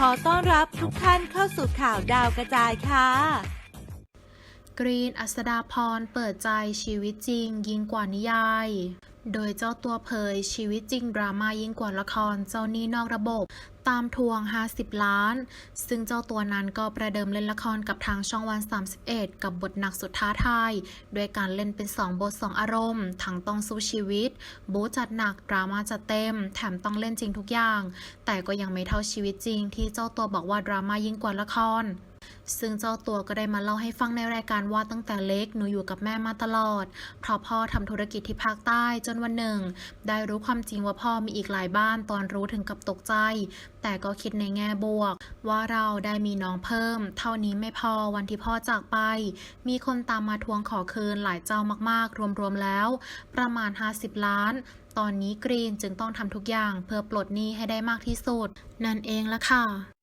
ขอต้อนรับทุกท่านเข้าสู่ข่าวดาวกระจายค่ะ กรีนอัสดาพรเปิดใจชีวิตจริง ยิ่งกว่านิยาย โดยเจ้าตัวเผยชีวิตจริงดราม่ายิ่งกว่าละครเจ้าหนี้นอกระบบ ตามทวง 50 ล้าน ซึ่งเจ้าตัวนั้นก็ประเดิมเล่นละครกับทางช่องวัน 31 กับบทหนักสุดท้าทายด้วยการเล่นเป็น 2 บท 2 อารมณ์ ทั้งต้องสู้ชีวิต บู๊จัดหนัก ดราม่าจัดเต็ม แถมต้องเล่นจริงทุกอย่าง แต่ก็ยังไม่เท่าชีวิตจริงที่เจ้าตัวบอกว่าดราม่ายิ่งกว่าละคร ซึ่งเจ้าตัวก็ได้มาเล่าให้ฟังในรายการว่าตั้งแต่เล็กหนูอยู่กับแม่มาตลอด เพราะพ่อทำธุรกิจที่ภาคใต้จนวันหนึ่ง ได้รู้ความจริงว่าพ่อมีอีกหลายบ้านตอนรู้ถึงกับตกใจ แต่ก็คิดในแง่บวก ว่าเราได้มีน้องเพิ่ม เท่านี้ไม่พอวันที่พ่อจากไป มีคนตามมาทวงขอคืนหลายเจ้ามากๆ รวมๆแล้ว ประมาณ 50 ล้านตอนนี้กรีนจึงต้องทำทุกอย่างเพื่อปลดหนี้ให้ได้มากที่สุด นั่นเองละค่ะ